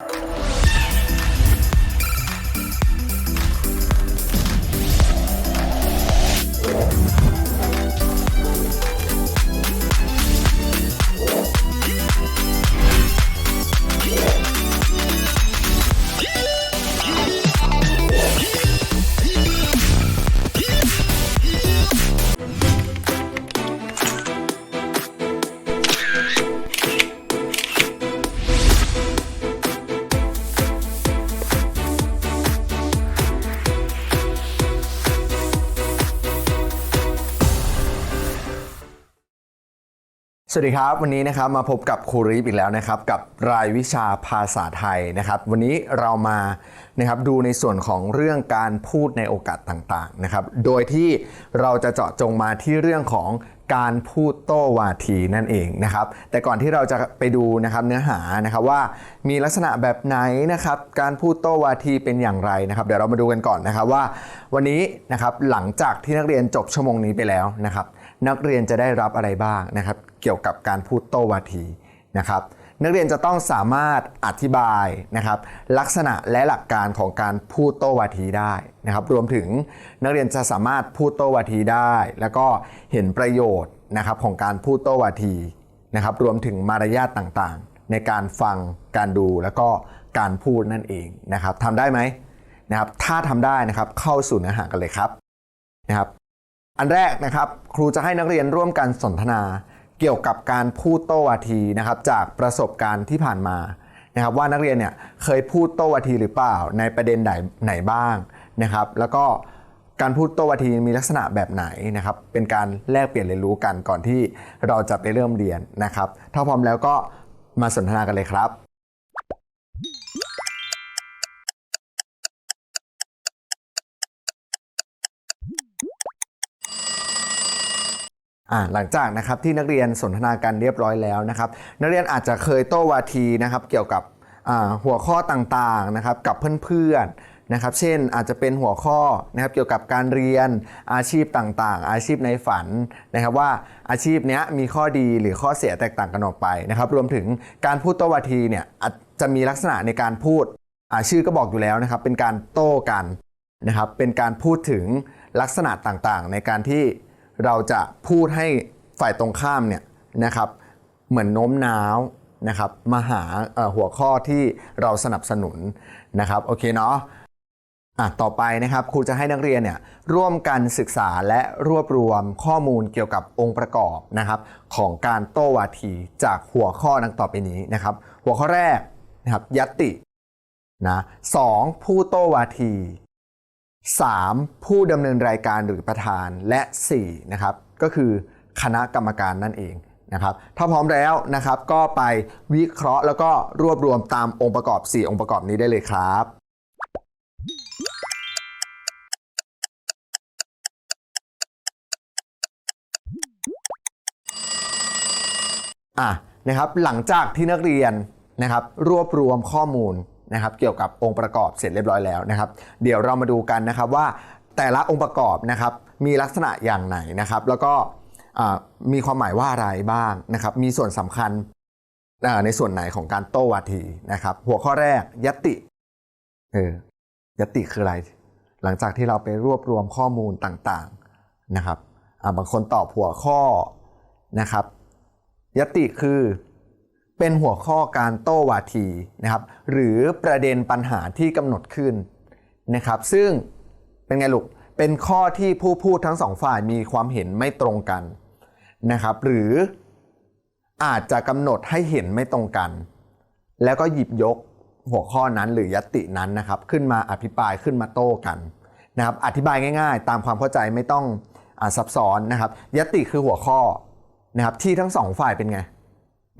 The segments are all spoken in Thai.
you สวัสดีครับ วันนี้นะครับมาพบกับครูรีฟอีกแล้วนะครับกับรายวิชาภาษาไทยนะครับ วันนี้เรามานะครับดูในส่วนของเรื่องการพูดในโอกาสต่างๆนะครับ โดยที่เราจะเจาะจงมาที่เรื่องของการพูดโต้วาทีนั่นเองนะครับ แต่ก่อนที่เราจะไปดูนะครับเนื้อหานะครับว่ามีลักษณะแบบไหนนะครับการพูดโต้วาทีเป็นอย่างไรนะครับ เดี๋ยวเรามาดูกันก่อนนะครับว่า วันนี้นะครับหลังจากที่นักเรียนจบชั่วโมงนี้ไปแล้วนะครับ นักเรียนจะได้รับอะไรบ้างนะครับ เกี่ยวกับการพูดโต้วาทีนะครับ นักเรียนจะต้องสามารถอธิบายนะครับลักษณะและหลักการของการพูดโต้วาทีได้นะครับ รวมถึงนักเรียนจะสามารถพูดโต้วาทีได้ แล้วก็เห็นประโยชน์นะครับของการพูดโต้วาทีนะครับ รวมถึงมารยาทต่างๆ ในการฟังการดูแล้วก็การพูดนั่นเองนะครับทำได้ไหมนะครับถ้าทำได้นะครับเข้าสู่เนื้อหากันเลยครับนะครับ อันแรกนะครับ ครูจะให้นักเรียนร่วมกันสนทนา เกี่ยวกับการพูดโต้วาทีนะครับจากประสบการณ์ที่ผ่านมานะครับว่านักเรียนเนี่ยเคยพูดโต้วาทีหรือเปล่าในประเด็นไหนไหนบ้างนะครับ แล้วก็การพูดโต้วาทีมีลักษณะแบบไหนนะครับ เป็นการแลกเปลี่ยนเรียนรู้กันก่อนที่เราจะไปเริ่มเรียนนะครับ ถ้าพร้อมแล้วก็มาสนทนากันเลยครับ หลังจากนะครับที่นักเรียนสนทนากันเรียบร้อยแล้วนะครับนักเรียนอาจจะเคยโต้วาทีนะครับเกี่ยวกับหัวข้อต่างๆนะครับกับเพื่อนๆนะครับเช่นอาจจะเป็นหัวข้อนะครับเกี่ยวกับการเรียนอาชีพต่างๆ อาชีพในฝันนะครับว่าอาชีพนี้มีข้อดีหรือข้อเสียแตกต่างกันออกไปนะครับรวมถึงการพูดโต้วาทีเนี่ยอาจจะมีลักษณะในการพูดชื่อก็บอกอยู่แล้วนะครับเป็นการโต้กันนะครับเป็นการพูดถึงลักษณะต่างๆ ในการที่ เราจะพูดให้ฝ่ายตรงข้ามเนี่ยนะครับเหมือนโน้มน้าวนะครับมาหาหัวข้อที่เราสนับสนุนนะครับโอเคเนาะอะต่อไปนะครับครูจะให้นักเรียนเนี่ยร่วมกันศึกษาและรวบรวมข้อมูลเกี่ยวกับองค์ประกอบนะครับของการโต้วาทีจากหัวข้อดังต่อไปนี้นะครับ หัวข้อแรกนะครับยตตินะสองผู้โต้วาที 3. ผู้ดำเนินรายการหรือประธานและ4นะครับก็คือคณะกรรมการนั่นเองนะครับถ้าพร้อมแล้วนะครับก็ไปวิเคราะห์แล้วก็รวบรวมตามองค์ประกอบ 4 องค์ประกอบนี้ได้เลยครับ อะนะครับหลังจากที่นักเรียนนะครับรวบรวมข้อมูล นะครับเกี่ยวกับองค์ประกอบเสร็จเรียบร้อยแล้วนะครับ เดี๋ยวเรามาดูกันนะครับว่าแต่ละองค์ประกอบนะครับมีลักษณะอย่างไหนนะครับ แล้วก็มีความหมายว่าอะไรบ้างนะครับ มีส่วนสำคัญในส่วนไหนของการโต้วาทีนะครับ หัวข้อแรกยติเออยติคืออะไร หลังจากที่เราไปรวบรวมข้อมูลต่างๆนะครับบางคนตอบหัวข้อนะครับยติคือ เป็นหัวข้อการโต้วาทีนะครับ หรือประเด็นปัญหาที่กำหนดขึ้นนะครับ ซึ่งเป็นไงลูก เป็นข้อที่ผู้พูดทั้งสองฝ่ายมีความเห็นไม่ตรงกันนะครับ หรืออาจจะกำหนดให้เห็นไม่ตรงกัน แล้วก็หยิบยกหัวข้อนั้นหรือยตินั้นนะครับ ขึ้นมาอภิปรายขึ้นมาโต้กันนะครับ อธิบายง่าย ๆ ตามความเข้าใจไม่ต้องอซับซ้อนนะครับ ยติคือหัวข้อนะครับที่ทั้งสองฝ่ายเป็นไง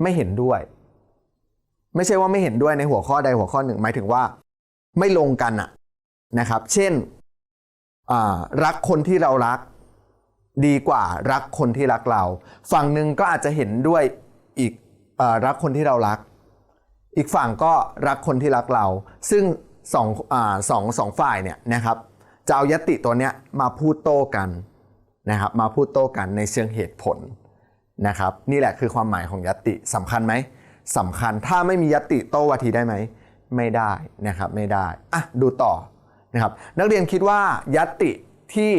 ไม่เห็นด้วย ไม่ใช่ว่าไม่เห็นด้วยในหัวข้อใดหัวข้อหนึ่งหมายถึงว่า ไม่ลงกันอะนะครับ เช่นรักคนที่เรารัก ดีกว่ารักคนที่รักเรา ฝั่งหนึ่งก็อาจจะเห็นด้วยอีกอรักคนที่เรารัก อีกฝั่งก็รักคนที่รักเรา ซึ่งสองอสองสองฝ่ายเนี่ยนะครับจะเอายติตัวเนี้ยมาพูดโต้กันนะครับมาพูดโต้กันในเชิงเหตุผล นะครับนี่แหละคือความหมายของยตติสำคัญไหมสำคัญถ้าไม่มียตติโต้วาทีได้ไหมไม่ได้นะครับไม่ได้อะดูต่อนะครับนักเรียนคิดว่ายัติที่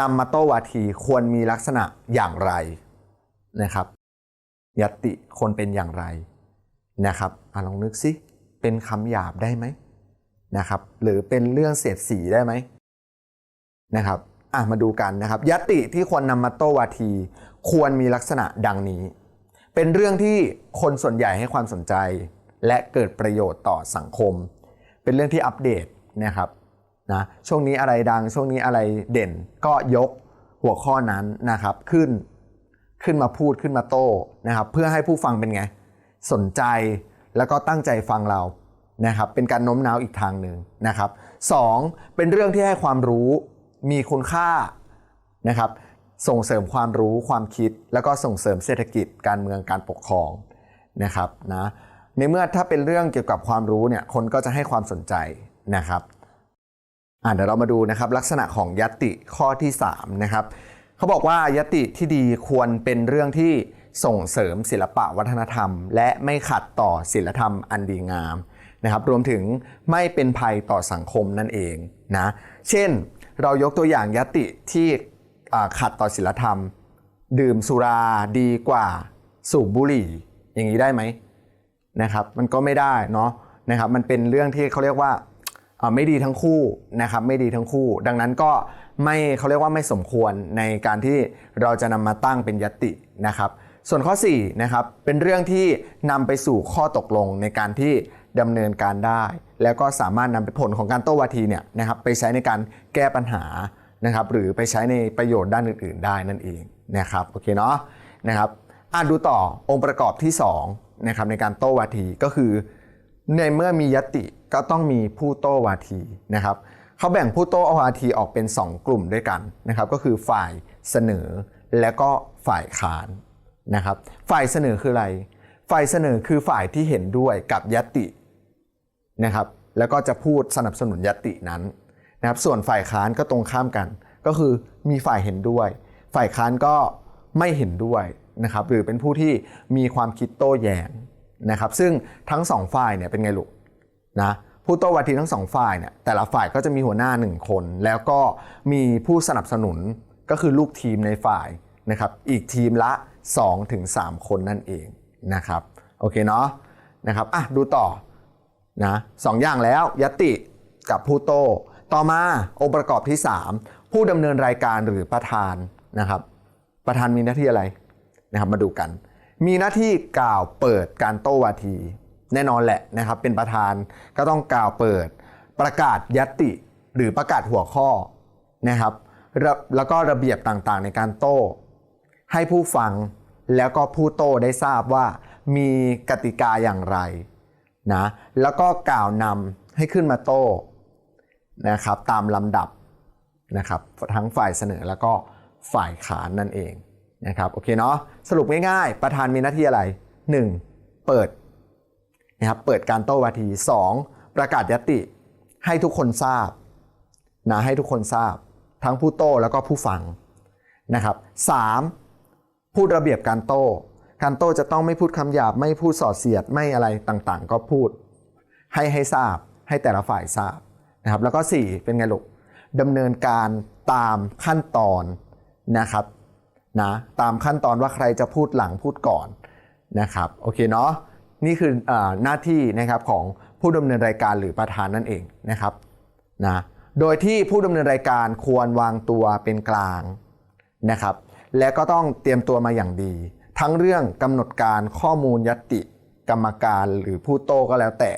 นำมาโต้วาทีควรมีลักษณะอย่างไรนะครับยัติควรเป็นอย่างไรนะครับอะลองนึกสิเป็นคำหยาบได้ไหมนะครับหรือเป็นเรื่องเสียดสีได้ไหมนะครับอะมาดูกันนะครับยัตติที่ควรนำมาโต้วาที ควรมีลักษณะดังนี้ เป็นเรื่องที่คนส่วนใหญ่ให้ความสนใจ และเกิดประโยชน์ต่อสังคม เป็นเรื่องที่อัปเดตนะครับนะช่วงนี้อะไรดังช่วงนี้อะไรเด่นก็ยกหัวข้อนั้นนะครับขึ้นขึ้นมาพูดขึ้นมาโต้นะครับ เพื่อให้ผู้ฟังเป็นไง สนใจแล้วก็ตั้งใจฟังเรานะครับ เป็นการโน้มน้าวอีกทางหนึ่งนะครับสองเป็นเรื่องที่ให้ความรู้มีคุณค่านะครับ ส่งเสริมความรู้ความคิด แล้วก็ส่งเสริมเศรษฐกิจการเมืองการปกครองนะครับนะในเมื่อถ้าเป็นเรื่องเกี่ยวกับความรู้เนี่ยคนก็จะให้ความสนใจนะครับอ่าเดี๋ยวเรามาดูนะครับลักษณะของยตติข้อที่3นะครับเขาบอกว่ายตติที่ดีควรเป็นเรื่องที่ส่งเสริมศิลปะวัฒนธรรม และไม่ขัดต่อศิลธรรมอันดีงามนะครับรวมถึงไม่เป็นภัยต่อสังคมนั่นเองนะเช่น เรายกตัวอย่างยตติที่ ขัดต่อศีลธรรม ดื่มสุราดีกว่าสูบบุหรี่อย่างนี้ได้ไหมนะครับมันก็ไม่ได้เนาะนะครับมันเป็นเรื่องที่เขาเรียกว่าไม่ดีทั้งคู่นะครับไม่ดีทั้งคู่ ดังนั้นก็ไม่เขาเรียกว่าไม่สมควรในการที่เราจะนำมาตั้งเป็นยตินะครับ ส่วนข้อ4นะครับเป็นเรื่องที่นำไปสู่ข้อตกลงในการที่ดำเนินการได้ แล้วก็สามารถนำไปผลของการโต้วาทีเนี่ยนะครับไปใช้ในการแก้ปัญหา นะครับหรือไปใช้ในประโยชน์ด้านอื่น ๆ ได้นั่นเองนะครับโอเคเนาะนะครับอะดูต่อองค์ประกอบที่2นะครับในการโต้วาทีก็คือ ในเมื่อมียติก็ต้องมีผู้โต้วาทีนะครับเขาแบ่งผู้โต้วาทีออกเป็น 2 กลุ่มด้วยกันนะครับก็คือฝ่ายเสนอและก็ฝ่ายค้านนะครับฝ่ายเสนอคืออะไร ฝ่ายเสนอคือฝ่ายที่เห็นด้วยกับยตินะครับแล้วก็จะพูดสนับสนุนยตินั้น นะครับส่วนฝ่ายค้านก็ตรงข้ามกัน ก็คือมีฝ่ายเห็นด้วย ฝ่ายค้านก็ไม่เห็นด้วยนะครับหรือเป็นผู้ที่มีความคิดโต้แย้งนะครับซึ่งทั้งสองฝ่ายเนี่ยเป็นไงลูกนะผู้โต้วาทีทั้งสองฝ่ายเนี่ยแต่ละฝ่ายก็จะมีหัวหน้าหนึ่งคน แล้วก็มีผู้สนับสนุนก็คือลูกทีมในฝ่ายนะครับอีกทีมละ 2-3 คนนั่นเองนะครับโอเคเนาะนะครับอะดูต่อนะสองอย่างแล้วยติกับผู้โต้ ต่อมาองค์ประกอบที่ 3 ผู้ดำเนินรายการหรือประธานนะครับ ประธานมีหน้าที่อะไรนะครับมาดูกัน มีหน้าที่กล่าวเปิดการโต้วาที แน่นอนแหละนะครับ เป็นประธานก็ต้องกล่าวเปิด ประกาศยติหรือประกาศหัวข้อนะครับแล้วก็ระเบียบต่างๆ ในการโต้ ให้ผู้ฟังแล้วก็ผู้โต้ได้ทราบว่ามีกติกาอย่างไรนะแล้วก็กล่าวนำให้ขึ้นมาโต้ นะครับตามลำดับนะครับทั้งฝ่ายเสนอแล้วก็ฝ่ายขานนั่นเองนะครับโอเคเนาะสรุปง่ายๆ ประธานมีหน้าที่อะไร 1. เปิดนะครับเปิดการโต้วาที 2. ประกาศยติให้ทุกคนทราบนะให้ทุกคนทราบ ทั้งผู้โต้แล้วก็ผู้ฟังนะครับ 3. พูดระเบียบการโต้ การโต้จะต้องไม่พูดคำหยาบ ไม่พูดสอดเสียดไม่อะไรต่างๆ ก็พูดให้ให้ทราบให้แต่ละฝ่ายทราบ นะครับแล้วก็ 4 เป็นไงลูกดำเนินการตามขั้นตอนนะครับนะตามขั้นตอนว่าใครจะพูดหลังพูดก่อนนะครับโอเคเนาะนี่คืออหน้าที่นะครับของผู้ดำเนินรายการหรือประธานนั่นเองนะครับนะโดยที่ผู้ดำเนินรายการควรวางตัวเป็นกลางนะครับ และก็ต้องเตรียมตัวมาอย่างดี ทั้งเรื่องกำหนดการข้อมูลยติกรรมการหรือผู้โต้ก็แล้วแต่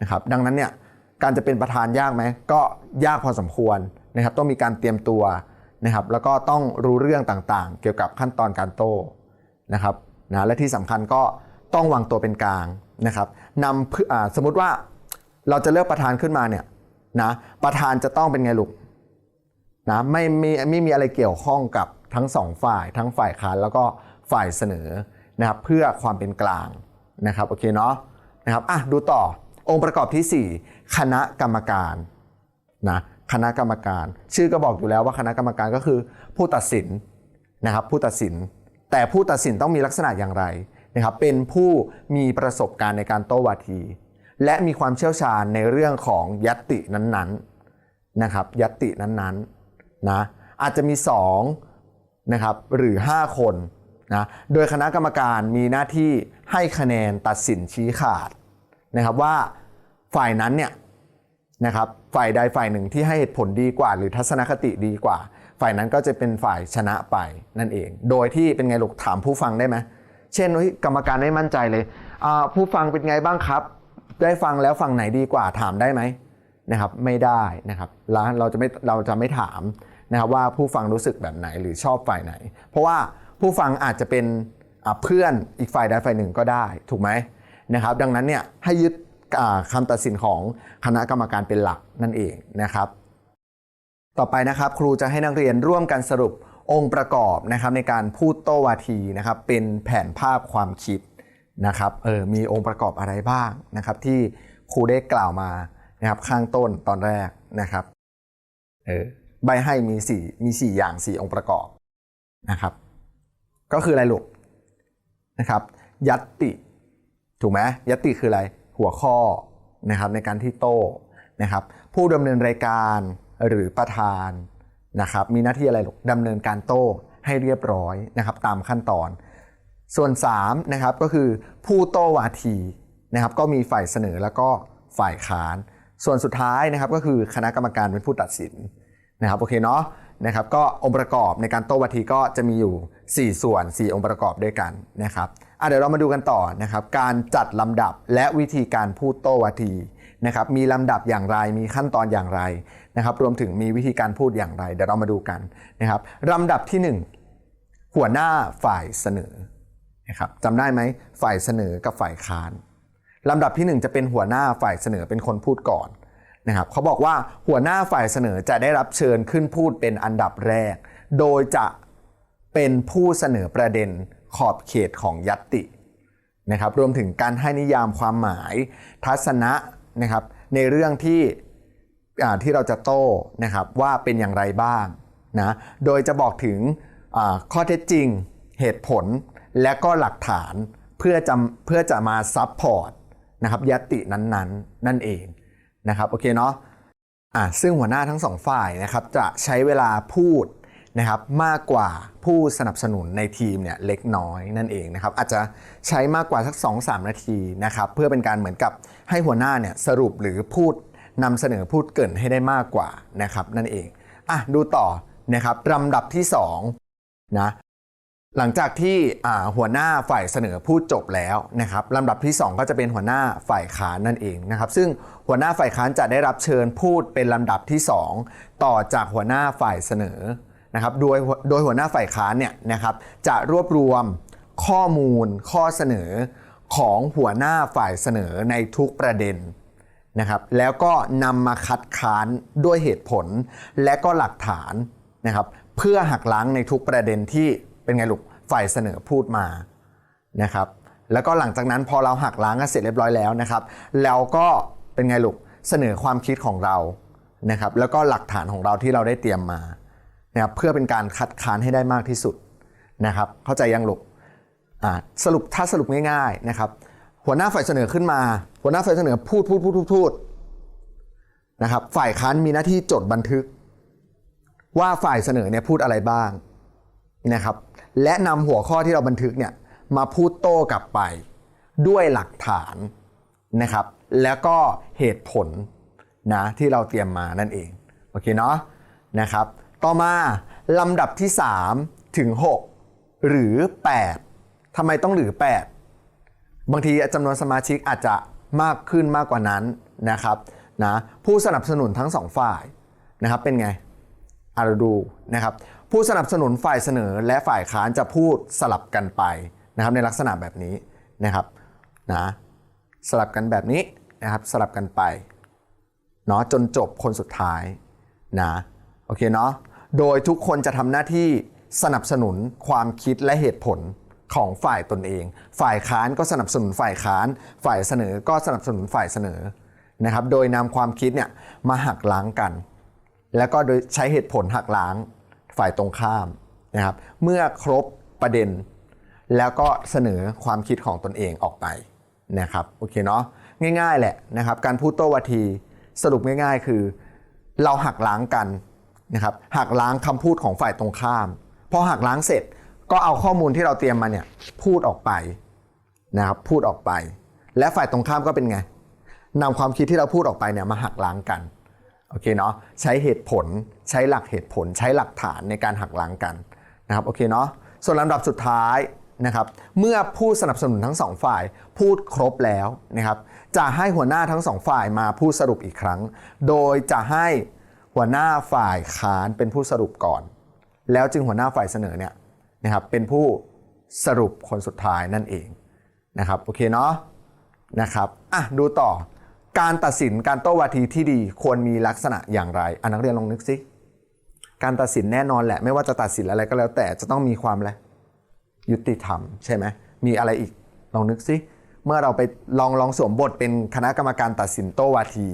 นะครับ ดังนั้นเนี่ย การจะเป็นประธานยากไหมก็ยากพอสมควรนะครับ ต้องมีการเตรียมตัวนะครับ แล้วก็ต้องรู้เรื่องต่างๆ เกี่ยวกับขั้นตอนการโต้นะครับนะและที่สำคัญก็ต้องวางตัวเป็นกลางนะครับนำเพื่อสมมุติว่าเราจะเลือกประธานขึ้นมาเนี่ยนะประธานจะต้องเป็นไงลูกนะไม่มีไม่มีอะไรเกี่ยวข้องกับทั้งสองฝ่าย ทั้งฝ่ายค้านแล้วก็ฝ่ายเสนอนะครับเพื่อความเป็นกลางนะครับโอเคเนาะนะครับอะดูต่อองค์ประกอบที่ 4 คณะกรรมการนะคณะกรรมการ ชื่อก็บอกอยู่แล้วว่าคณะกรรมการก็คือผู้ตัดสินนะครับผู้ตัดสิน แต่ผู้ตัดสินต้องมีลักษณะอย่างไรนะครับเป็นผู้มีประสบการณ์ในการโต้วาที และมีความเชี่ยวชาญในเรื่องของยัตตินั้นๆนะครับยัตตินั้นๆนะอาจจะมี2นะครับหรือ 5 คนนะโดยคณะกรรมการมีหน้าที่ให้คะแนนตัดสินชี้ขาดนะครับว่า ฝ่ายนั้นเนี่ยนะครับฝ่ายใดฝ่ายหนึ่งที่ให้เหตุผลดีกว่า หรือทัศนคติดีกว่า ฝ่ายนั้นก็จะเป็นฝ่ายชนะไปนั่นเอง โดยที่เป็นไงลูกถามผู้ฟังได้ไหมเช่นกรรมการไม่มั่นใจเลยอ่าผู้ฟังเป็นไงบ้างครับ ได้ฟังแล้วฝั่งไหนดีกว่าถามได้ไหมนะครับไม่ได้นะครับแล้วเราจะไม่เราจะไม่ถามนะครับว่าผู้ฟังรู้สึกแบบไหนหรือชอบฝ่ายไหน เพราะว่าผู้ฟังอาจจะเป็นอ่าเพื่อนอีกฝ่ายใดฝ่ายหนึ่งก็ได้ ถูกไหมนะครับ ดังนั้นเนี่ยให้ยึด คำตัดสินของคณะกรรมการเป็นหลักนั่นเองนะครับ ต่อไปนะครับ ครูจะให้นักเรียนร่วมกันสรุปองค์ประกอบนะครับในการพูดโต้วาทีนะครับเป็นแผนภาพความคิดนะครับเออมีองค์ประกอบอะไรบ้างนะครับ ที่ครูได้กล่าวมานะครับข้างต้นตอนแรกนะครับเออใบให้มีสี่มีสี่อย่างสี่องค์ประกอบนะครับ ก็คืออะไรลูกนะครับ ยัตติ ถูกไหมยัตติคืออะไร หัวข้อนะครับในการที่โต้นะครับผู้ดำเนินรายการหรือประธานนะครับมีหน้าที่อะไรลูกดำเนินการโต้ให้เรียบร้อยนะครับตามขั้นตอน ส่วน3นะครับก็คือผู้โต้วาทีนะครับก็มีฝ่ายเสนอแล้วก็ฝ่ายค้าน ส่วนสุดท้ายนะครับก็คือคณะกรรมการเป็นผู้ตัดสินนะครับโอเคเนาะนะครับก็องค์ประกอบในการโต้วาทีก็จะมีอยู่ 4 ส่วน 4 องค์ประกอบด้วยกันนะครับ อะเดี๋ยวเรามาดูกันต่อนะครับ การจัดลำดับและวิธีการพูดโต้วาทีนะครับมีลำดับอย่างไรมีขั้นตอนอย่างไรนะครับ รวมถึงมีวิธีการพูดอย่างไร เดี๋ยวเรามาดูกันนะครับลำดับที่ 1 หัวหน้าฝ่ายเสนอนะครับจำได้ไหมฝ่ายเสนอกับฝ่ายค้านลำดับที่หนึ่งจะเป็นหัวหน้าฝ่ายเสนอเป็นคนพูดก่อนนะครับเขาบอกว่าหัวหน้าฝ่ายเสนอจะได้รับเชิญขึ้นพูดเป็นอันดับแรก โดยจะเป็นผู้เสนอประเด็น ขอบเขตของยัตตินะครับรวมถึงการให้นิยามความหมายทัศนะนะครับในเรื่องที่ที่เราจะโต้นะครับว่าเป็นอย่างไรบ้างนะโดยจะบอกถึงข้อเท็จจริงเหตุผลและก็หลักฐานเพื่อจะเพื่อจะมาซับพอร์ตนะครับยตตินั้นๆนั่นเองนะครับโอเคเนาะอะซึ่งหัวหน้าทั้งสองฝ่ายนะครับจะใช้เวลาพูด นะครับมากกว่าผู้สนับสนุนในทีมเนี่ยเล็กน้อยนั่นเองนะครับอาจจะใช้มากกว่าสัก 2-3 นาทีนะครับเพื่อเป็นการเหมือนกับให้หัวหน้าเนี่ยสรุปหรือพูดนำเสนอพูดเกินให้ได้มากกว่านะครับนั่นเองอะดูต่อนะครับลำดับที่สองนะหลังจากที่หัวหน้าฝ่ายเสนอพูดจบแล้วนะครับลำดับที่ 2 ก็จะเป็นหัวหน้าฝ่ายค้านนั่นเองนะครับ ซึ่งหัวหน้าฝ่ายค้านจะได้รับเชิญพูดเป็นลำดับที่ 2 ต่อจากหัวหน้าฝ่ายเสนอ นะครับโดยโดยหัวหน้าฝ่ายค้านเนี่ยนะครับจะรวบรวมข้อมูลข้อเสนอของหัวหน้าฝ่ายเสนอในทุกประเด็นนะครับแล้วก็นำมาคัดค้านด้วยเหตุผลและก็หลักฐานนะครับเพื่อหักล้างในทุกประเด็นที่เป็นไงลูกฝ่ายเสนอพูดมานะครับแล้วก็หลังจากนั้นพอเราหักล้างกันเสร็จเรียบร้อยแล้วนะครับ แล้วก็เป็นไงลูกเสนอความคิดของเรานะครับแล้วก็หลักฐานของเราที่เราได้เตรียมมา นะครับเพื่อเป็นการคัดค้านให้ได้มากที่สุดนะครับเข้าใจยังลูกอ่าสรุปถ้าสรุปง่ายๆนะครับหัวหน้าฝ่ายเสนอขึ้นมา หัวหน้าฝ่ายเสนอพูดพูดพูดพูดพูดนะครับฝ่ายค้านมีหน้าที่จดบันทึก ว่าฝ่ายเสนอเนี่ยพูดอะไรบ้างนะครับและนำหัวข้อที่เราบันทึกเนี่ยมาพูดโต้กลับไปด้วยหลักฐานนะครับแล้วก็เหตุผลนะที่เราเตรียมมานั่นเองโอเคเนาะนะครับ ต่อมาลำดับที่ 3 ถึง 6 หรือ 8ทำไมต้องหรือ 8 บางทีจำนวนสมาชิกอาจจะมากขึ้นมากกว่านั้นนะครับนะผู้สนับสนุนทั้งสองฝ่ายนะครับเป็นไงอาเราดูนะครับผู้สนับสนุนฝ่ายเสนอและฝ่ายค้านจะพูดสลับกันไปนะครับในลักษณะแบบนี้นะครับนะสลับกันแบบนี้นะครับสลับกันไปเนาะจนจบคนสุดท้ายนะโอเคเนาะ โดยทุกคนจะทำหน้าที่สนับสนุนความคิดและเหตุผลของฝ่ายตนเอง ฝ่ายค้านก็สนับสนุนฝ่ายค้าน ฝ่ายเสนอก็สนับสนุนฝ่ายเสนอนะครับ โดยนำความคิดเนี่ยมาหักล้างกัน แล้วก็โดยใช้เหตุผลหักล้างฝ่ายตรงข้ามนะครับ เมื่อครบประเด็น แล้วก็เสนอความคิดของตนเองออกไปนะครับโอเคเนาะง่ายๆแหละนะครับ การพูดโต้วาทีสรุปง่าย ๆ คือ เราหักล้างกัน นะครับหักล้างคำพูดของฝ่ายตรงข้ามพอหักล้างเสร็จก็เอาข้อมูลที่เราเตรียมมาเนี่ยพูดออกไปนะครับพูดออกไป และฝ่ายตรงข้ามก็เป็นไงนำความคิดที่เราพูดออกไปเนี่ยมาหักล้างกันโอเคเนาะใช้เหตุผลใช้หลักเหตุผล ใช้หลักฐานในการหักล้างกันนะครับโอเคเนาะส่วนลำดับสุดท้ายนะครับเมื่อผู้สนับสนุนทั้งสองฝ่ายพูดครบแล้วนะครับจะให้หัวหน้าทั้งสองฝ่ายมาพูดสรุปอีกครั้ง โดยจะให้ หัวหน้าฝ่ายค้านเป็นผู้สรุปก่อน แล้วจึงหัวหน้าฝ่ายเสนอเนี่ยนะครับเป็นผู้สรุปคนสุดท้ายนั่นเองนะครับโอเคเนาะนะครับอะดูต่อการตัดสินการโต้วาทีที่ดีควรมีลักษณะอย่างไรอะนักเรียนลองนึกสิการตัดสินแน่นอนแหละ ไม่ว่าจะตัดสินอะไรก็แล้วแต่จะต้องมีความอะไรยุติธรรมใช่ไหมมีอะไรอีกลองนึกสิเมื่อเราไปลองลองสวมบทเป็นคณะกรรมการตัดสินโต้วาที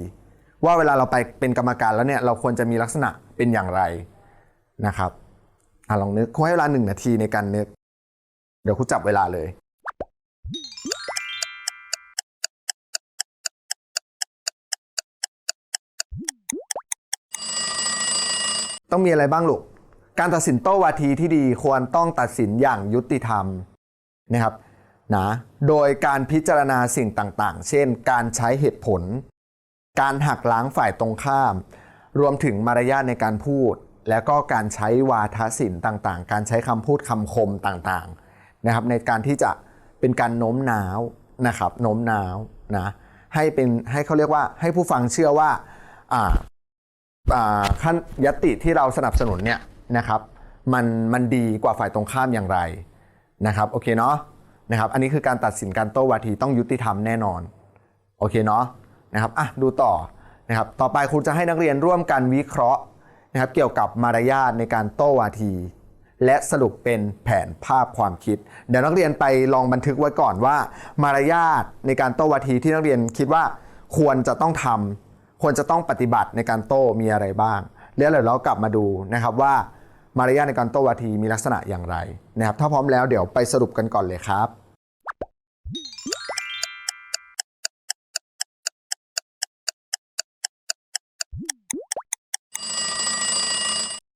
ว่าเวลาเราไปเป็นกรรมการแล้วเนี่ยเราควรจะมีลักษณะเป็นอย่างไรนะครับอะลองนึกคให้เวลาหนึ่งนาทีในการนึก เดี๋ยวครูจับเวลาเลยต้องมีอะไรบ้างลูก การตัดสินโต้วาทีที่ดีควรต้องตัดสินอย่างยุติธรรมนะครับนะ โดยการพิจารณาสิ่งต่างๆ เช่น การใช้เหตุผล การหักล้างฝ่ายตรงข้าม รวมถึงมารยาทในการพูด แล้วก็การใช้วาทศิลป์ต่างๆ การใช้คำพูดคำคมต่างๆนะครับ ในการที่จะเป็นการโน้มน้าวนะครับโน้มน้าวนะให้เป็นให้เขาเรียกว่าให้ผู้ฟังเชื่อว่าอ่าอ่าขั้นยติที่เราสนับสนุนเนี่ยนะครับมันมันดีกว่าฝ่ายตรงข้ามอย่างไรนะครับโอเคเนาะนะครับอันนี้คือการตัดสินการโต้วาทีต้องยุติธรรมแน่นอน โอเคเนาะ นะครับอะดูต่อนะครับต่อไปครูจะให้นักเรียนร่วมกันวิเคราะห์นะครับเกี่ยวกับมารยาทในการโต้วาที และสรุปเป็นแผนภาพความคิด เดี๋ยวนักเรียนไปลองบันทึกไว้ก่อนว่า มารยาทในการโต้วาทีที่นักเรียนคิดว่าควรจะต้องทำควรจะต้องปฏิบัติในการโต้มีอะไรบ้างแล้วเดี๋ยวเรากลับมาดูนะครับว่ามารยาทในการโต้วาทีมีลักษณะอย่างไรนะครับถ้าพร้อมแล้วเดี๋ยวไปสรุปกันก่อนเลยครับ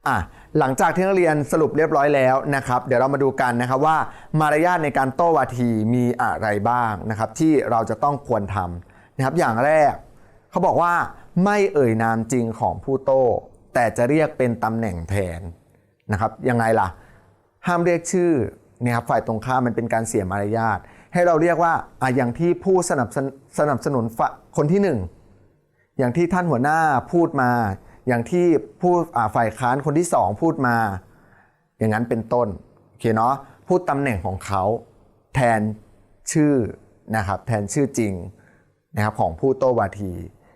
อะหลังจากที่นักเรียนสรุปเรียบร้อยแล้วนะครับ เดี๋ยวเรามาดูกันนะครับว่ามารยาทในการโต้วาทีมีอะไรบ้างนะครับ ที่เราจะต้องควรทำนะครับ อย่างแรกเขาบอกว่าไม่เอ่ยนามจริงของผู้โต้ แต่จะเรียกเป็นตำแหน่งแทนนะครับยังไงล่ะ ห้ามเรียกชื่อนี่ครับฝ่ายตรงข้ามมันเป็นการเสียมารยาท ให้เราเรียกว่าอะอย่างที่ผู้สนับสนสนับสนุนคนที่หนึ่งอย่างที่ท่านหัวหน้าพูดมา อย่างที่ผู้ฝ่ายค้านคนที่สองพูดมา อย่างนั้นเป็นต้นโอเคเนาะพูดตำแหน่งของเขาแทนชื่อนะครับแทนชื่อจริงนะครับของผู้โต้วาที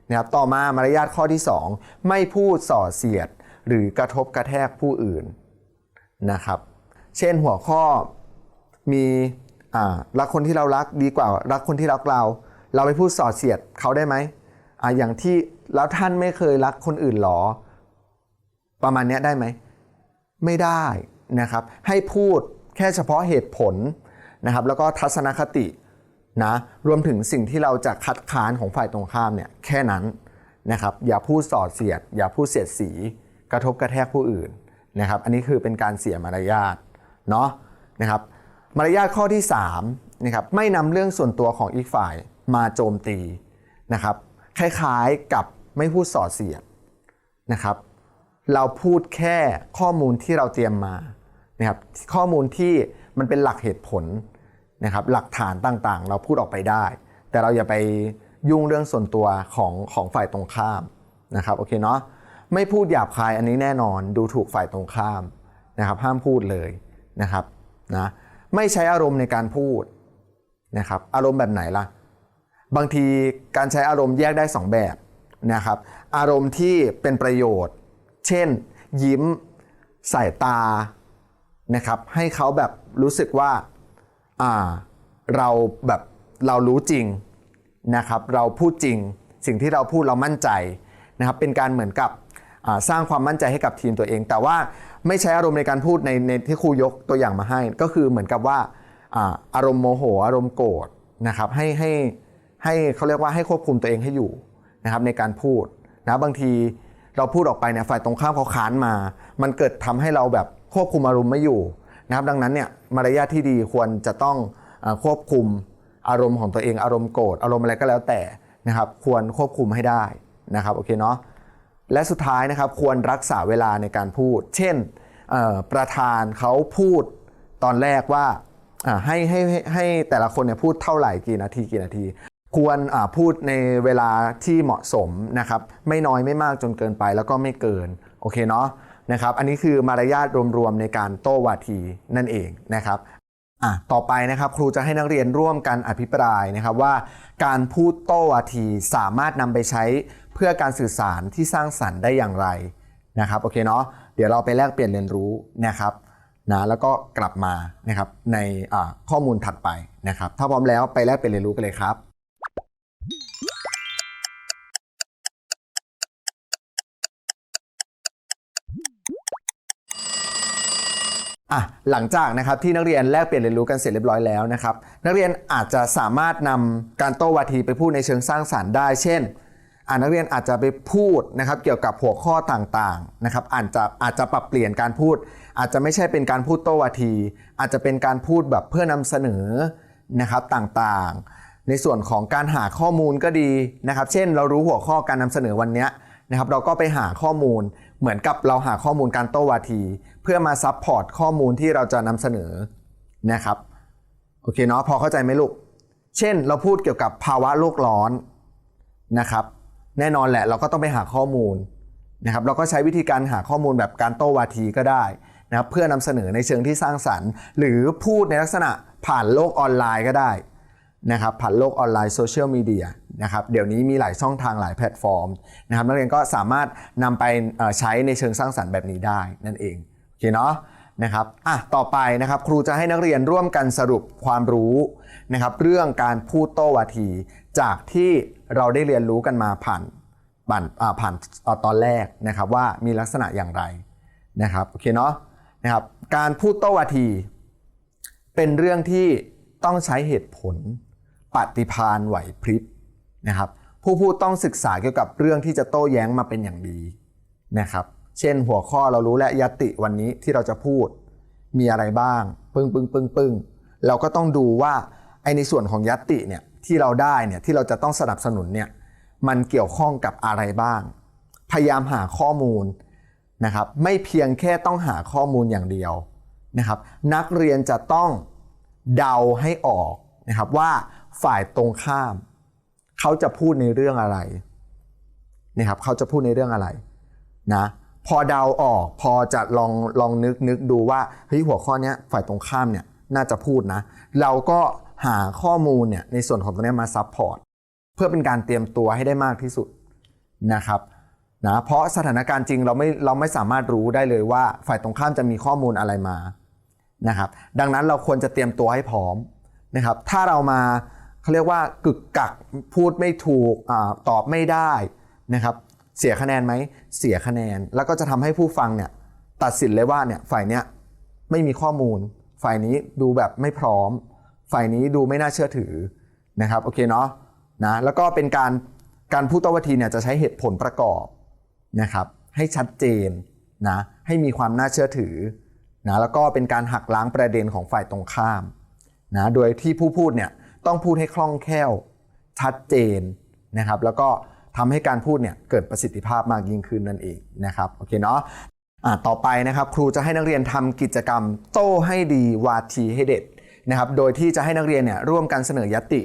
นะครับต่อมามารยาทข้อที่ 2 ไม่พูดส่อเสียดหรือกระทบกระแทกผู้อื่นนะครับ เช่นหัวข้อมีอ่ารักคนที่เรารักดีกว่ารักคนที่รักเรา เราไปพูดส่อเสียดเขาได้ไหมอ่าอย่างที่ แล้วท่านไม่เคยรักคนอื่นหรอ ประมาณนี้ได้ไหม ไม่ได้นะครับ ให้พูดแค่เฉพาะเหตุผลนะครับ แล้วก็ทัศนคตินะรวมถึงสิ่งที่เราจะคัดค้านของฝ่ายตรงข้ามเนี่ยแค่นั้นนะครับอย่าพูดส่อเสียด อย่าพูดเสียดสี กระทบกระแทกผู้อื่นนะครับ อันนี้คือเป็นการเสียมารยาทเนาะนะครับมารยาทข้อที่3นะครับไม่นำเรื่องส่วนตัวของอีกฝ่ายมาโจมตีนะครับคล้ายๆกับ ไม่พูดส่อเสียดนะครับ เราพูดแค่ข้อมูลที่เราเตรียมมานะครับข้อมูลที่มันเป็นหลักเหตุผลนะครับหลักฐานต่างๆ เราพูดออกไปได้ แต่เราอย่าไปยุ่งเรื่องส่วนตัวของของฝ่ายตรงข้ามนะครับโอเคเนาะไม่พูดหยาบคายอันนี้แน่นอนดูถูกฝ่ายตรงข้ามนะครับห้ามพูดเลยนะครับนะไม่ใช้อารมณ์ในการพูดนะครับอารมณ์แบบไหนล่ะ บางทีการใช้อารมณ์แยกได้ 2 แบบ นะครับอารมณ์ที่เป็นประโยชน์ เช่น ยิ้มสายตานะครับให้เขาแบบรู้สึกว่าอ่าเราแบบเรารู้จริงนะครับเราพูดจริง สิ่งที่เราพูดเรามั่นใจนะครับเป็นการเหมือนกับสร้างความมั่นใจให้กับทีมตัวเอง แต่ว่าไม่ใช้อารมณ์ในการพูดในในที่ครูยกตัวอย่างมาให้ ก็คือเหมือนกับว่าอ่าอารมณ์โมโห อารมณ์โกรธนะครับให้ให้ให้เขาเรียกว่าให้ควบคุมตัวเองให้อยู่ นะครับในการพูดนะบางทีเราพูดออกไปเนี่ยฝ่ายตรงข้ามเขาค้านมา มันเกิดทำให้เราแบบควบคุมอารมณ์ไม่อยู่นะครับดังนั้นเนี่ยมารยาทที่ดีควรจะต้องควบคุมอารมณ์ของตัวเองอารมณ์โกรธอารมณ์อะไรก็แล้วแต่นะครับควรควบคุมให้ได้นะครับโอเคเนาะและสุดท้ายนะครับควรรักษาเวลาในการพูด เช่นประธานเขาพูดตอนแรกว่าให้ให้ให้ให้แต่ละคนเนี่ยพูดเท่าไหร่กี่นาทีกี่นาที ควรพูดในเวลาที่เหมาะสมนะครับ ไม่น้อยไม่มากจนเกินไปแล้วก็ไม่เกิน โอเคเนาะนะครับ อันนี้คือมารยาทรวมๆในการโต้วาทีนั่นเองนะครับอะต่อไปนะครับครูจะให้นักเรียนร่วมกันอภิปรายนะครับว่า การพูดโต้วาทีสามารถนำไปใช้เพื่อการสื่อสารที่สร้างสรรค์ได้อย่างไรนะครับโอเคเนาะเดี๋ยวเราไปแลกเปลี่ยนเรียนรู้นะครับนะแล้วก็กลับมานะครับในข้อมูลถัดไปนะครับ ถ้าพร้อมแล้วไปแลกเปลี่ยนเรียนรู้กันเลยครับ อะหลังจากนะครับที่นักเรียนแลกเปลี่ยนเรียนรู้กันเสร็จเรียบร้อยแล้วนะครับ นักเรียนอาจจะสามารถนำการโต้วาทีไปพูดในเชิงสร้างสรรค์ได้ เช่นอ่านักเรียนอาจจะไปพูดนะครับเกี่ยวกับหัวข้อต่างๆนะครับอาจจะอาจจะปรับเปลี่ยนการพูด อาจจะไม่ใช่เป็นการพูดโต้วาที อาจจะเป็นการพูดแบบเพื่อนำเสนอนะครับต่างๆ ในส่วนของการหาข้อมูลก็ดีนะครับ เช่นเรารู้หัวข้อการนำเสนอวันนี้นะครับ เราก็ไปหาข้อมูล เหมือนกับเราหาข้อมูลการโต้วาที เพื่อมาซับพอร์ตข้อมูลที่เราจะนำเสนอนะครับโอเคเนาะพอเข้าใจไหมลูก เช่นเราพูดเกี่ยวกับภาวะโลกร้อนนะครับ แน่นอนแหละเราก็ต้องไปหาข้อมูลนะครับเราก็ใช้วิธีการหาข้อมูลแบบการโต้วาทีก็ได้นะครับเพื่อนำเสนอในเชิงที่สร้างสรรค์ หรือพูดในลักษณะผ่านโลกออนไลน์ก็ได้ นะครับผ่านโลกออนไลน์โซเชียลมีเดียนะครับเดี๋ยวนี้มีหลายช่องทางหลายแพลตฟอร์มนะครับนักเรียนก็สามารถนำไปใช้ในเชิงสร้างสรรค์แบบนี้ได้นั่นเองโอเคเนาะนะครับอะต่อไปนะครับครูจะให้นักเรียนร่วมกันสรุปความรู้นะครับเรื่องการพูดโต้วาที จากที่เราได้เรียนรู้กันมาผ่านผ่านผ่านตอนแรกนะครับว่ามีลักษณะอย่างไรนะครับโอเคเนาะนะครับการพูดโต้วาที เป็นเรื่องที่ต้องใช้เหตุผล ปฏิพานไหวพริบนะครับ ผู้พูดต้องศึกษาเกี่ยวกับเรื่องที่จะโต้แย้งมาเป็นอย่างดีนะครับ เช่นหัวข้อเรารู้และยตติวันนี้ที่เราจะพูดมีอะไรบ้าง ปึ้งปึ้งปึ้งปึ้งเราก็ต้องดูว่าไอในส่วนของยติเนี่ยที่เราได้เนี่ยที่เราจะต้องสนับสนุนเนี่ยมันเกี่ยวข้องกับอะไรบ้าง พยายามหาข้อมูลนะครับ ไม่เพียงแค่ต้องหาข้อมูลอย่างเดียวนะครับ นักเรียนจะต้องเดาให้ออกนะครับว่า ฝ่ายตรงข้าม เขาจะพูดในเรื่องอะไรนะครับเขาจะพูดในเรื่องอะไรนะพอเดาออกพอจะลองลองนึกนึกดูว่าเฮ้ยหัวข้อนี้ฝ่ายตรงข้ามเนี่ยน่าจะพูดนะ เราก็หาข้อมูลเนี่ยในส่วนของตรงนี้มาซับพอร์ตเพื่อเป็นการเตรียมตัวให้ได้มากที่สุดนะครับนะเพราะสถานการณ์จริงเราไม่เราไม่สามารถรู้ได้เลยว่าฝ่ายตรงข้ามจะมีข้อมูลอะไรมานะครับ ดังนั้นเราควรจะเตรียมตัวให้พร้อมนะครับ ถ้าเรามา เขาเรียกว่ากึกกักพูดไม่ถูกอตอบไม่ได้นะครับ เสียคะแนนไหมเสียคะแนน แล้วก็จะทำให้ผู้ฟังเนี่ยตัดสินเลยว่าเนี่ยฝ่ายเนี้ยไม่มีข้อมูล ฝ่ายนี้ดูแบบไม่พร้อม ฝ่ายนี้ดูไม่น่าเชื่อถือนะครับโอเคเนาะนะแล้วก็เป็นการการพูดโต้วทีเนี่ยจะใช้เหตุผลประกอบนะครับ ให้ชัดเจนนะให้มีความน่าเชื่อถือนะแล้วก็เป็นการหักล้างประเด็นของฝ่ายตรงข้ามนะโดยที่ผู้พูดเนี่ย ต้องพูดให้คล่องแคล่วชัดเจนนะครับ แล้วก็ทำให้การพูดเนี่ยเกิดประสิทธิภาพมากยิ่งขึ้นนั่นเองนะครับโอเคเนาะะต่อไปนะครับ ครูจะให้นักเรียนทำกิจกรรม โต้ให้ดีวาทีให้เด็ดนะครับ โดยที่จะให้นักเรียนเนี่ยร่วมกันเสนอยตติ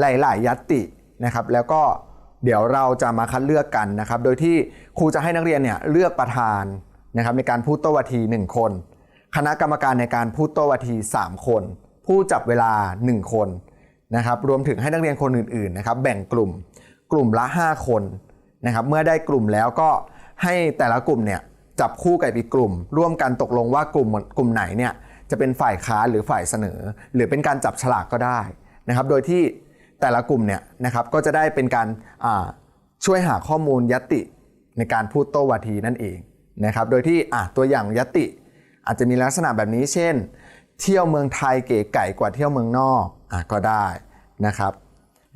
หลายๆยัตตินะครับ แล้วก็เดี๋ยวเราจะมาคัดเลือกกันนะครับ โดยที่ครูจะให้นักเรียนเนี่ยเลือกประธานนะครับในการพูดโต้วาที 1 คน คณะกรรมการในการพูดโต้วาที 3 คน ผู้จับเวลา 1 คน นะครับรวมถึงให้นักเรียนคนอื่นๆนะครับแบ่งกลุ่มกลุ่มละ 5 คนนะครับเมื่อได้กลุ่มแล้วก็ให้แต่ละกลุ่มเนี่ยจับคู่กับอีกกลุ่ม ร่วมกันตกลงว่ากลุ่มกลุ่มไหนเนี่ยจะเป็นฝ่ายค้านหรือฝ่ายเสนอ หรือเป็นการจับฉลากก็ได้นะครับโดยที่แต่ละกลุ่มเนี่ยนะครับก็จะได้เป็นการช่วยหาข้อมูลยตติในการพูดโต้วาทีนั่นเองนะครับโดยที่ตัวอย่างยตติ อาจจะมีลักษณะแบบนี้เช่น เที่ยวเมืองไทยเก๋ไก่กว่าเที่ยวเมืองนอก ก็ได้นะครับ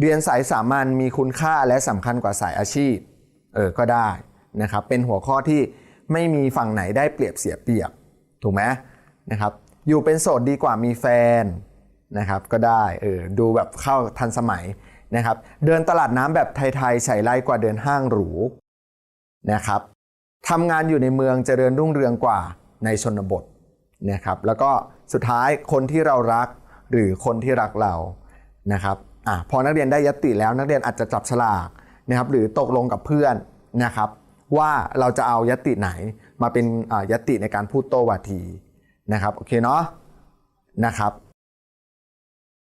เรียนสายสามัญมีคุณค่าและสำคัญกว่าสายอาชีพเออก็ได้นะครับ เป็นหัวข้อที่ไม่มีฝั่งไหนได้เปรียบเสียเปรียบ ถูกไหมนะครับ อยู่เป็นโสดดีกว่ามีแฟนนะครับก็ได้เออดูแบบเข้าทันสมัยนะครับ เดินตลาดน้ำแบบไทยๆใส่ไล่กว่าเดินห้างหรูนะครับทำงานอยู่ในเมืองเจริญรุ่งเรืองกว่าในชนบทนะครับ แล้วก็สุดท้ายคนที่เรารัก หรือคนที่รักเรานะครับอะพอนักเรียนได้ยติแล้วนักเรียนอาจจะจับฉลากนะครับหรือตกลงกับเพื่อนนะครับว่าเราจะเอายติไหนมาเป็นยติในการพูดโต้วาทีนะครับโอเคเนาะนะครับ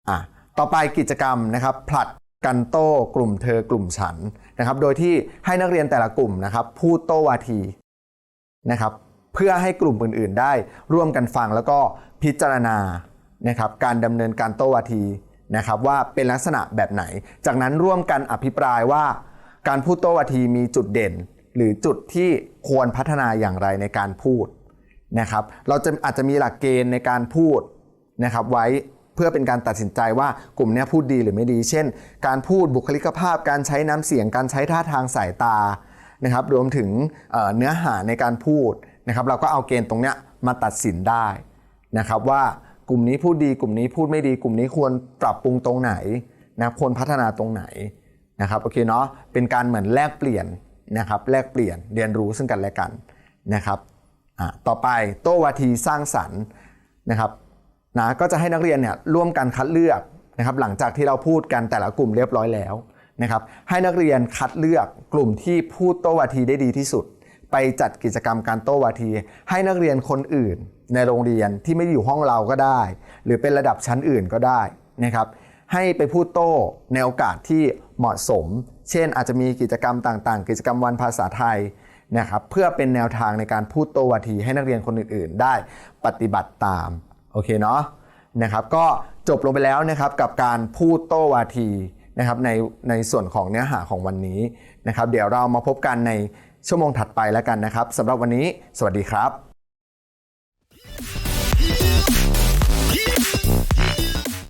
อะต่อไปกิจกรรมนะครับผลัดกันโต้กลุ่มเธอกลุ่มฉันนะครับ โดยที่ให้นักเรียนแต่ละกลุ่มนะครับ พูดโต้วาทีนะครับ เพื่อให้กลุ่มอื่นๆ ได้ร่วมกันฟังแล้วก็พิจารณา นะครับการดำเนินการโต้วาทีนะครับว่าเป็นลักษณะแบบไหน จากนั้นร่วมกันอภิปรายว่า การพูดโต้วาทีมีจุดเด่น หรือจุดที่ควรพัฒนาอย่างไรในการพูดนะครับเราจะอาจจะมีหลักเกณฑ์ในการพูดนะครับไว้เพื่อเป็นการตัดสินใจว่ากลุ่มนี้พูดดีหรือไม่ดี เช่น การพูดบุคลิกภาพ การใช้น้ำเสียง การใช้ท่าทางสายตานะครับรวมถึงเนื้อหาในการพูดนะครับเราก็เอาเกณฑ์ตรงนี้มาตัดสินได้นะครับว่า กลุ่มนี้พูดดีกลุ่มนี้พูดไม่ดี กลุ่มนี้ควรปรับปรุงตรงไหนนะควรพัฒนาตรงไหนนะครับโอเคเนาะเป็นการเหมือนแลกเปลี่ยนนะครับแลกเปลี่ยนเรียนรู้ซึ่งกันและกันนะครับต่อไปโต้วาทีสร้างสรรค์นะครับนะก็จะให้นักเรียนเนี่ยร่วมกันคัดเลือกนะครับหลังจากที่เราพูดกันแต่ละกลุ่มเรียบร้อยแล้วนะครับให้นักเรียนคัดเลือกกลุ่มที่พูดโต้วาทีได้ดีที่สุด ไปจัดกิจกรรมการโต้วาที ให้นักเรียนคนอื่นในโรงเรียนที่ไม่ได้อยู่ห้องเราก็ได้ หรือเป็นระดับชั้นอื่นก็ได้นะครับ ให้ไปพูดโต้ในโอกาสที่เหมาะสม เช่นอาจจะมีกิจกรรมต่างๆ กิจกรรมวันภาษาไทยนะครับเพื่อเป็นแนวทางในการพูดโต้วาทีให้นักเรียนคนอื่นๆ ได้ปฏิบัติตามโอเคเนาะนะครับก็จบลงไปแล้วนะครับกับการพูดโต้วาทีนะครับในในส่วนของเนื้อหาของวันนี้นะครับ เดี๋ยวเรามาพบกันใน ชั่วโมงถัดไปแล้วกันนะครับสำหรับวันนี้ สวัสดีครับ